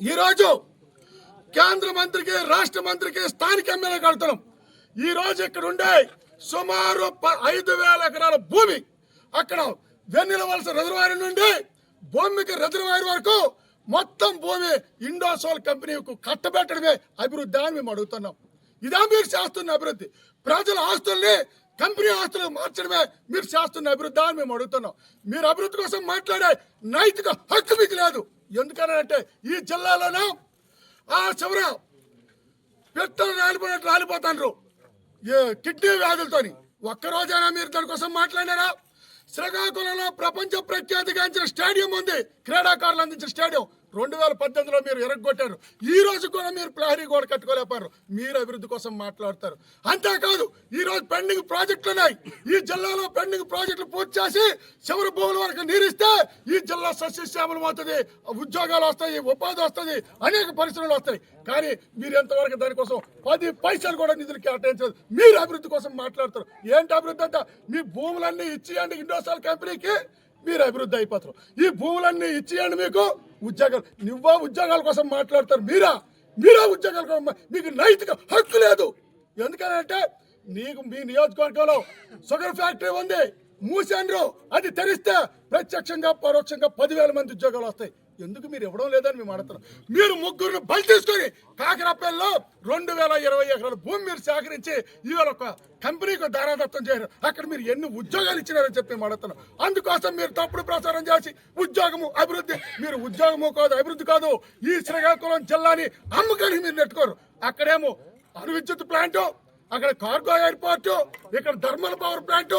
ఈరోజు కేంద్ర మంత్రికి రాష్ట్ర మంత్రికి స్థానిక ఎమ్మెల్యే కడుతున్నాం ఈ రోజు ఇక్కడ ఉండే సుమారు ప- ఐదు వేల ఎకరాల భూమి అక్కడ వెన్నెల వలస రిజర్వాయర్ నుండి భూమికి రిజర్వాయర్ వరకు మొత్తం భూమి ఇండోసోల్ కంపెనీకు కట్టబెట్టడమే అభివృద్ధి అని మేము అడుగుతున్నాం. ఇదా మీరు చేస్తున్న అభివృద్ధి. ప్రజల ఆస్తుల్ని కంపెనీ ఆస్తులు మార్చడమే మీరు చేస్తున్న అభివృద్ధి అని మేము అడుగుతున్నాం. మీరు అభివృద్ధి కోసం మాట్లాడే నైతిక హక్కు మీకు లేదు. ఎందుకనంటే ఈ జిల్లాలోనే ఆ చివర పెట్టలు రాలిపోయినట్టు రాలిపోతాండ్రు. కిడ్నీ వ్యాధులతోని. ఒక్కరోజైనా మీరు దానికోసం మాట్లాడారా శ్రీకాకుళంలో ప్రపంచ ప్రఖ్యాతిగాంచిన స్టేడియం ఉంది. క్రీడాకారులు అందించిన స్టేడియం. రెండు వేల పద్దెనిమిదిలో మీరు ఎరగొట్టారు. ఈ రోజు కూడా మీరు ప్రహరీ గోడ కట్టుకోలేపారు మీరు అభివృద్ధి కోసం మాట్లాడతారు. అంతేకాదు ఈ రోజు పెండింగ్ ప్రాజెక్టులు ఉన్నాయి. ఈ జిల్లాలో పెండింగ్ ప్రాజెక్టులు పూర్తి చేసి చివరి భూముల వరకు నీరిస్తే ఈ జిల్లా సస్యశ్యామలం అవుతుంది ఉద్యోగాలు వస్తాయి ఉపాధి వస్తుంది అనేక పరిశ్రమలు వస్తాయి. కానీ మీరు ఎంతవరకు దానికోసం పది పైసలు కూడా నిధులు కేటాయించదు మీరు అభివృద్ధి కోసం మాట్లాడతారు. ఏంటి అభివృద్ధి అంటే మీ భూములన్నీ ఇచ్చేయండి ఇండోసాల్ కంపెనీకి మీరు అభివృద్ధి అయిపోతారు. ఈ భూములన్నీ ఇచ్చేయండి మీకు ఉద్యోగాలు నువ్వా ఉద్యోగాల కోసం మాట్లాడతారు మీరా? మీరా ఉద్యోగాల కోసం మీకు నైతిక హక్కు లేదు. ఎందుకనంటే నీకు మీ నియోజకవర్గంలో షుగర్ ఫ్యాక్టరీ ఉంది మూసాండ్రు అది తెరిస్తే ప్రత్యక్షంగా పరోక్షంగా పదివేల మంది ఉద్యోగాలు వస్తాయి. ఎందుకు మీరు ఇవ్వడం లేదని మేము అడుగుతున్నాం. మీరు ముగ్గురు బలి తీసుకొని కాకరపల్లిలో రెండు వేల ఇరవై ఎకరాల భూమి మీరు సేకరించి ఈవేళ ఒక కంపెనీకి దారాదత్తం చేయరు అక్కడ మీరు ఎన్ని ఉద్యోగాలు ఇచ్చినారని చెప్పి మేము అడుగుతున్నాం. అందుకోసం మీరు తప్పుడు ప్రచారం చేసి ఉద్యోగము అభివృద్ధి మీరు ఉద్యోగము కాదు అభివృద్ధి కాదు ఈ శ్రీకాకుళం జిల్లాని అమ్మకానికి మీరు నెట్టుకోరు. అక్కడేమో అణు విద్యుత్ ప్లాంటు అక్కడ కార్గో ఎయిర్పోర్టు ఇక్కడ థర్మల్ పవర్ ప్లాంటు